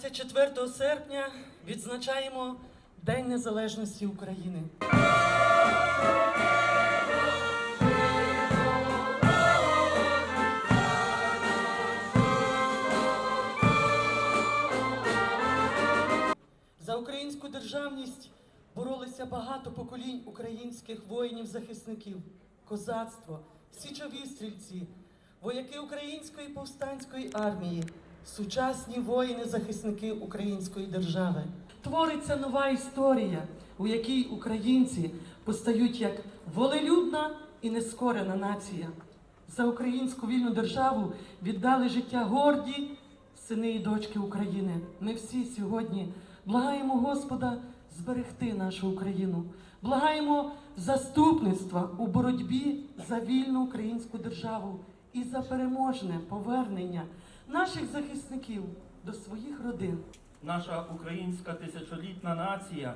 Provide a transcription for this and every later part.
24 серпня відзначаємо День Незалежності України. За українську державність боролися багато поколінь українських воїнів-захисників, козацтво, січові стрільці, вояки української повстанської армії, сучасні воїни-захисники української держави. Твориться нова історія, у якій українці постають як волелюбна і нескорена нація. За українську вільну державу віддали життя горді сини і дочки України. Ми всі сьогодні благаємо Господа зберегти нашу Україну, благаємо заступництва у боротьбі за вільну українську державу і за переможне повернення наших захисників до своїх родин. Наша українська тисячолітна нація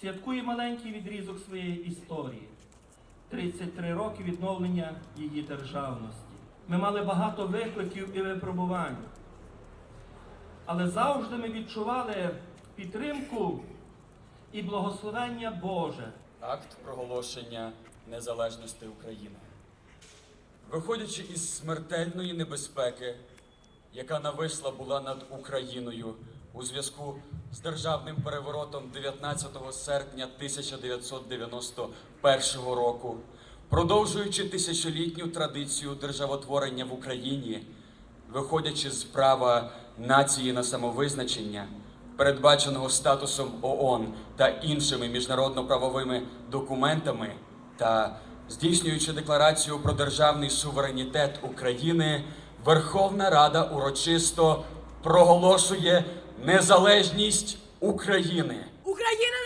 святкує маленький відрізок своєї історії 33 роки відновлення її державності. Ми мали багато викликів і випробувань, але завжди ми відчували підтримку і благословення Боже. Акт проголошення незалежності України. Виходячи із смертельної небезпеки, яка нависла була над Україною у зв'язку з державним переворотом 19 серпня 1991 року, продовжуючи тисячолітню традицію державотворення в Україні, виходячи з права нації на самовизначення, передбаченого статусом ООН та іншими міжнародно-правовими документами та здійснюючи декларацію про державний суверенітет України, Верховна Рада урочисто проголошує незалежність України. Україна